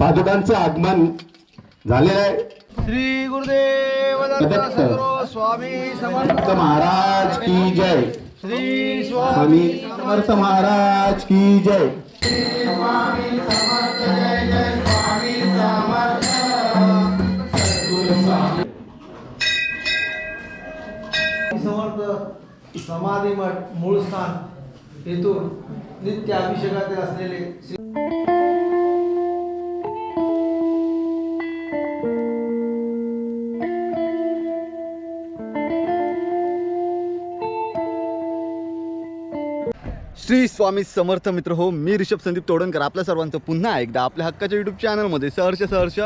पादुकांचं आगमन झालेलं आहे. श्री गुरुदेव स्वामी समर्थ. महाराज की जय. श्री स्वामी समर्थ. महाराज की जय. समर्थ समाधी मठ मूळ स्थान. येथून नित्य अभिषेकाचे असलेले श्री श्री स्वामी समर्थ मित्र हो मी ऋषभ संदीप तोडणकर. आपल्या सर्वांचं पुन्हा एकदा आपल्या हक्काच्या यूट्यूब चॅनलमध्ये सहर्ष सहर्ष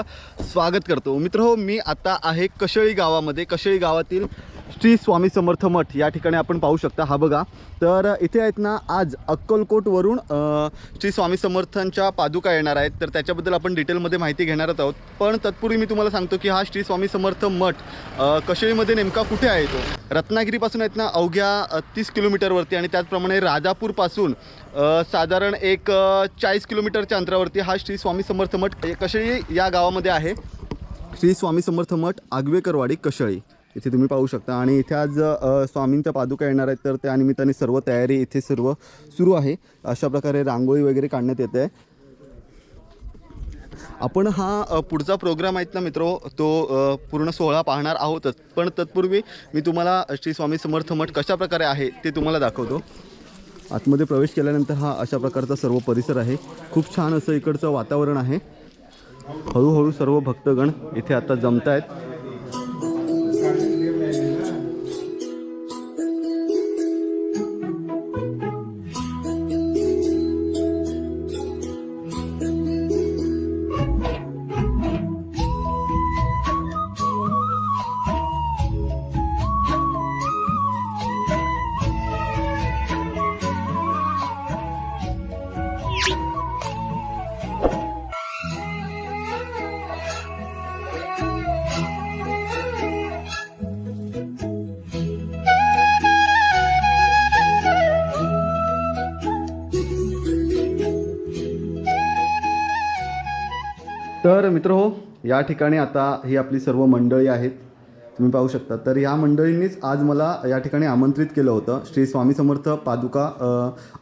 स्वागत करतो. मित्र हो मी आता आहे कशळी गावामध्ये. कशळी गावातील श्री स्वामी समर्थ मठ या ठिकाणी आपण पाहू शकता. हा बघा. तर इथे आहेत ना आज अक्कलकोटवरून श्री स्वामी समर्थांच्या पादुका येणार आहेत. तर त्याच्याबद्दल आपण डिटेलमध्ये माहिती घेणारच आहोत. पण तत्पूर्वी मी तुम्हाला सांगतो की हा श्री स्वामी समर्थ मठ कशेळीमध्ये नेमका कुठे आहे तो? रत्नागिरीपासून आहेत ना अवघ्या तीस किलोमीटरवरती आणि त्याचप्रमाणे राजापूरपासून साधारण एक चाळीस किलोमीटरच्या अंतरावरती हा श्री स्वामी समर्थ मठ कशेळी या गावामध्ये आहे. श्री स्वामी समर्थ मठ आगवेकरवाडी कशळी इथे तुम्ही पाहू शकता. आणि इथे आज स्वामींच्या पादुका येणार आहेत. तर त्या निमित्ताने सर्व तयारी इथे सर्व सुरू आहे. अशा प्रकारे रांगोळी वगैरे काढण्यात येते. आहे आपण हा पुढचा प्रोग्राम आहेत ना मित्रो तो पूर्ण सोहळा पाहणार आहोतच. पण तत्पूर्वी मी तुम्हाला श्री स्वामी समर्थ मठ कशा प्रकारे आहे ते तुम्हाला दाखवतो. आतमध्ये प्रवेश केल्यानंतर हा अशा प्रकारचा सर्व परिसर आहे. खूप छान असं इकडचं वातावरण आहे. हळूहळू सर्व भक्तगण इथे आता जमत आहेत तर मित्र हो. या ठिकाणी आता ही आपली सर्व मंडळी आहेत. तुम्ही पाहू शकता. तर या मंडळींनीच आज मला या ठिकाणी आमंत्रित केलं होतं. श्री स्वामी समर्थ पादुका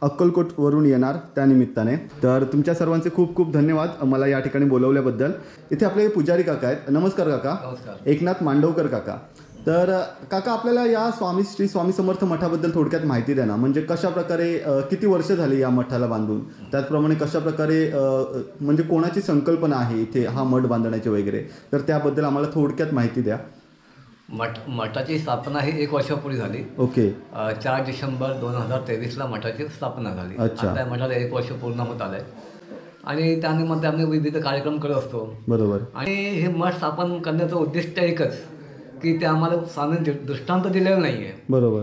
अक्कलकोटवरून येणार त्या निमित्ताने. तर तुमच्या सर्वांचे खूप खूप धन्यवाद मला या ठिकाणी बोलवल्याबद्दल. इथे आपले पुजारी काका आहेत. नमस्कार काका. एकनाथ मांडवकर काका. तर काका आपल्याला या स्वामी श्री स्वामी समर्थ मठाबद्दल थोडक्यात माहिती द्या ना. म्हणजे कशा प्रकारे किती वर्ष झाली या मठाला बांधून? त्याचप्रमाणे कशा प्रकारे म्हणजे कोणाची संकल्पना आहे इथे हा मठ बांधण्याची वगैरे? तर त्याबद्दल आम्हाला थोडक्यात माहिती द्या. मठ मठाची स्थापना ही एक वर्षापूर्वी झाली. ओके. चार डिसेंबर दोन हजार तेवीसला मठाची स्थापना झाली. अच्छा. आता या मठाला एक वर्ष पूर्ण होत आलंय. आणि त्यानिमित्त आम्ही विविध कार्यक्रम करत असतो. बरोबर. आणि हे मठ स्थापन करण्याचं उद्दिष्ट एकच की ते आम्हाला स्वामी दृष्टांत दिलेलं नाही आहे बरोबर.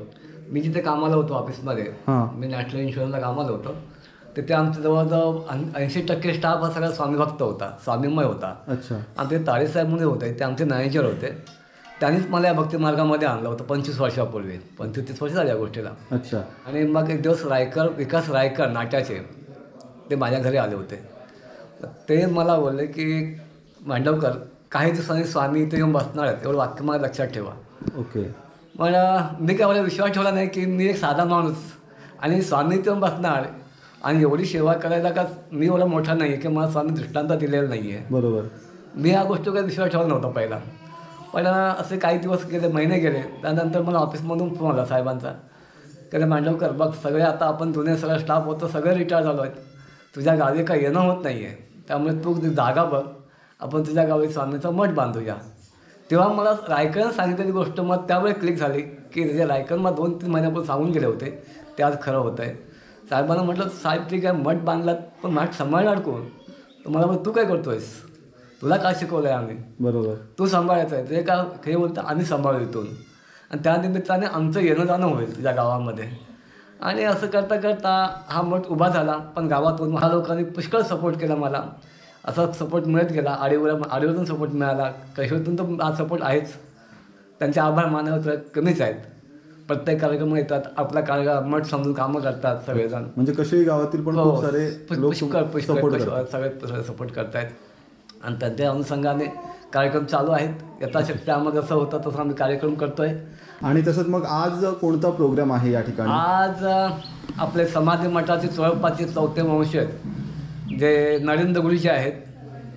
मी जिथे कामाला होतो ऑफिसमध्ये हां. मी नॅशनल इन्शुरन्सला कामाला होतो तिथे आमचं जवळजवळ ऐंशी टक्के स्टाफ हा सगळा स्वामी भक्त होता स्वामीमय होता. अच्छा. आणि ते ताळेसाहेब म्हणून होते ते आमचे मॅनेजर होते. त्यांनीच मला या भक्ती मार्गामध्ये आणलं होतं पंचवीस वर्षापूर्वी पंचवीस तीस वर्ष झाली या गोष्टीला. अच्छा. आणि मग एक दिवस रायकर विकास रायकर नाट्याचे ते माझ्या घरी आले होते. ते मला बोलले की मांडवकर काही दिवसांनी स्वामी इथे येऊन बसणार आहेत. एवढं वाक्य मला लक्षात ठेवा. ओके. मला मी काय मला विश्वास ठेवला नाही की मी एक साधा माणूस आणि स्वामी इथे येऊन बसणार आणि एवढी सेवा करायला का मी एवढा मोठा नाही आहे की मला स्वामी दृष्टांत दिलेला नाही आहे बरोबर. मी या गोष्टीवर काही विश्वास ठेवला नव्हता पहिला. पण असे काही दिवस गेले महिने गेले त्यानंतर मला ऑफिसमधून फोन आला साहेबांचा. की मांडवकर बघ सगळे आता आपण जुने सगळं स्टाफ होतो सगळे रिटायर झालो आहेत तुझ्या गावी काही येणं होत नाही आहे त्यामुळे तू ती जागा बघ. आपण तुझ्या गावी स्वामीचा मठ बांधूया. तेव्हा मला रायकरनं सांगितलेली गोष्ट मग त्यावेळी क्लिक झाली की जे रायकर मला दोन तीन महिन्यापूर्वी सांगून गेले होते ते आज खरं होतं आहे साहेबांना म्हटलं साहेब ठीक आहे मठ बांधलात पण मठ सांभाळणार कोण? तर मला तू काय करतोयस? तुला का शिकवलं आहे आम्ही? बरोबर. तू सांभाळायचं आहे. ते का हे बोलतं आम्ही सांभाळू इथून आणि त्या निमित्ताने आमचं येणं जाणं होईल तुझ्या गावामध्ये. आणि असं करता करता हा मठ उभा झाला पण गावातून हा लोकांनी पुष्कळ सपोर्ट केला मला. असा सपोर्ट मिळत गेला. आडीवर आडीवरून सपोर्ट मिळाला. कशातून तर आज सपोर्ट आहेच. त्यांचे आभार मानावे तर कमीच आहेत. प्रत्येक कार्यक्रम येतात. आपला कार्यक्रम मठ समजून कामं करतात सगळेजण. म्हणजे कशा गावातील पण हो. खूप सारे लोक सगळे सपोर्ट करतायत. आणि त्यांच्या अनुषंगाने कार्यक्रम चालू आहेत. यथाशक्ती आम्हाला जसं होतं तसं आम्ही कार्यक्रम करतो आहे आणि तसंच मग आज कोणता प्रोग्राम आहे या ठिकाणी? आज आपले समाधी मठाचे चोळपाचे चौथे वंशज जे नरेंद्र गुरुजी आहेत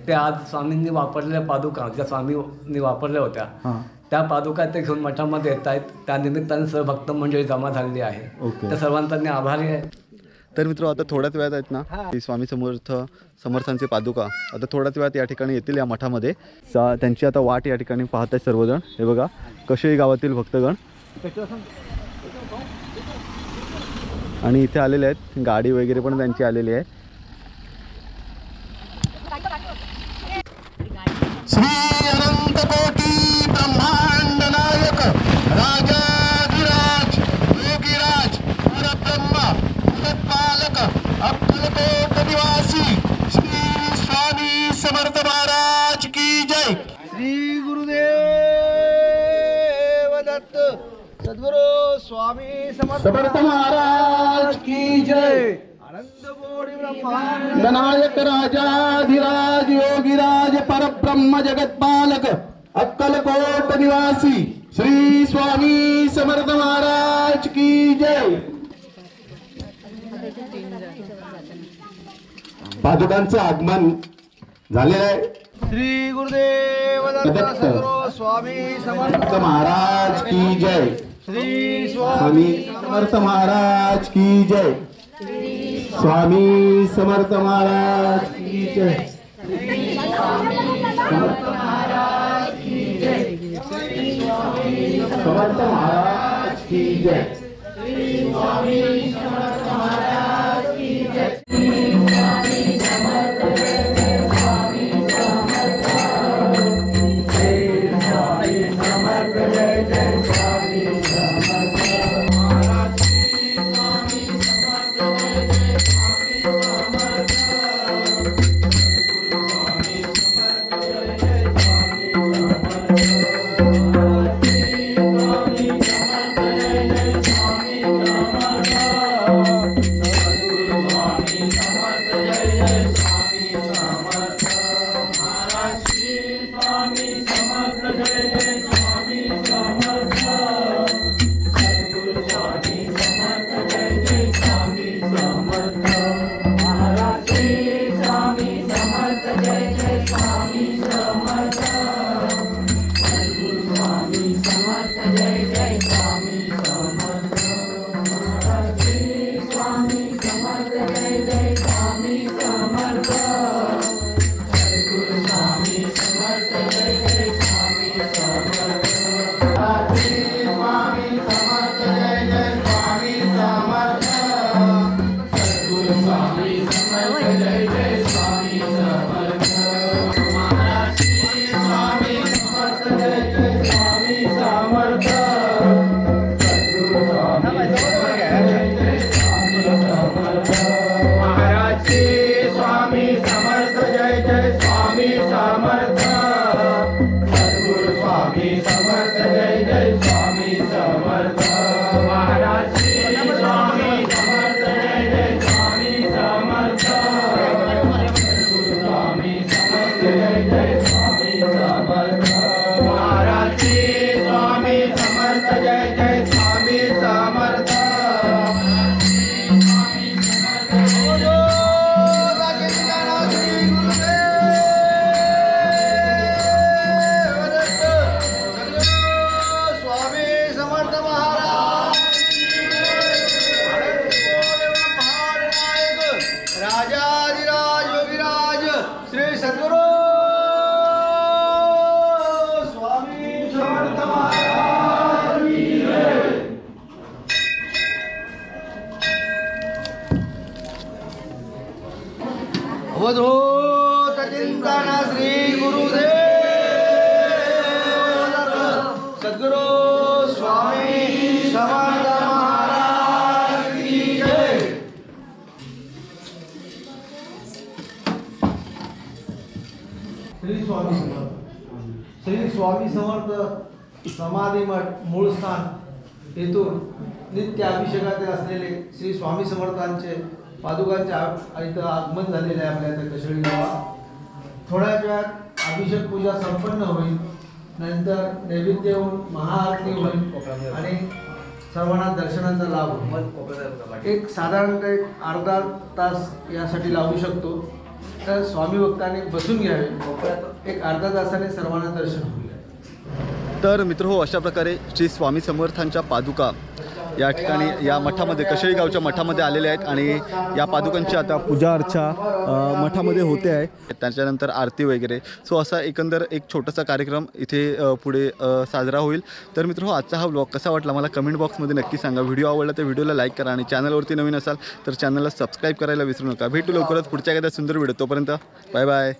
ते आज स्वामींनी वापरलेल्या पादुका ज्या स्वामींनी वापरल्या होत्या हां. त्या पादुका ते घेऊन मठामध्ये येत आहेत. त्या निमित्ताने सर्व भक्त मंडळी जमा झालेली आहे. ओके. त्या सर्वांचा मी आभारी आहे. तर मित्र आता थोड्याच वेळात आहेत ना की स्वामी समर्थ समर्थांचे पादुका. आता थोड्याच वेळात या ठिकाणी येतील या मठामध्ये. सा त्यांची आता वाट या ठिकाणी पाहत आहेत सर्वजण. हे बघा कशेही गावातील भक्तगण. आणि इथे आलेले आहेत गाडी वगैरे पण त्यांची आलेली आहे. श्री अनंत कोटी ब्रह्मांड नायक राजाधिराज योगीराज परब्रह्म जगत्पालक अक्कलकोट निवासी श्री स्वामी समर्थ महाराज की जय। श्री गुरुदेव दत्त सद्गुरु स्वामी समर्थ समर्थ महाराज की जय। नायक राजाधिराज योगीराज परब्रह्म जगत्पालक अक्कलकोट निवासी श्री स्वामी समर्थ महाराज की जय. पादुकांचं आगमन झालेलं आहे. श्री गुरुदेव स्वामी समर्थ महाराज की जय. श्री स्वामी स्वामी समर्थ महाराज की जय. स्वामी समर्थ महाराज की जय. समर्थ महाराज की जय. स्वामी समर्थ Aqui. अवधूत चिंतन श्री गुरुदेव सद्गुरु स्वामी समर्थ महाराज की जय श्री स्वामी समर्थ. श्री स्वामी समर्थ समाधी मठ मूळ स्थान येथून नित्य अभिषेकातील असलेले श्री स्वामी समर्थांचे पादुकांचे इथं आगमन झालेले आहे आपल्या इथं कशळी गावात. थोड्याच वेळात अभिषेक पूजा संपन्न होईल. नंतर नैवेद्य होऊन महाआरती होईल आणि सर्वांना दर्शनाचा लाभ होईल. एक साधारणतः एक अर्धा तास यासाठी लागू शकतो. तर स्वामी भक्तांनी बसून घ्यावे. एक अर्धा तासाने सर्वांना दर्शन होईल तर मित्र हो अशा प्रकारे श्री स्वामी समर्थांच्या पादुका या ठिकाणी या मठामध्ये कशेळी गावच्या मठामध्ये आलेले आहेत आणि या पादुकांची आता पूजा अर्चा मठामध्ये होते आहे. त्याच्यानंतर आरती वगैरे. सो असा एकंदर एक छोटासा कार्यक्रम इथे पुढे साजरा होईल. तर मित्र हो आजचा हा ब्लॉग कसा वाटला मला कमेंट बॉक्समध्ये नक्की सांगा. व्हिडिओ आवडला तर व्हिडिओला लाईक करा आणि चॅनलवरती नवीन असाल तर चॅनलला सबस्क्राईब करायला विसरू नका. भेटू लवकरच पुढच्या एखाद्या सुंदर व्हिडिओ तोपर्यंत. Bye bye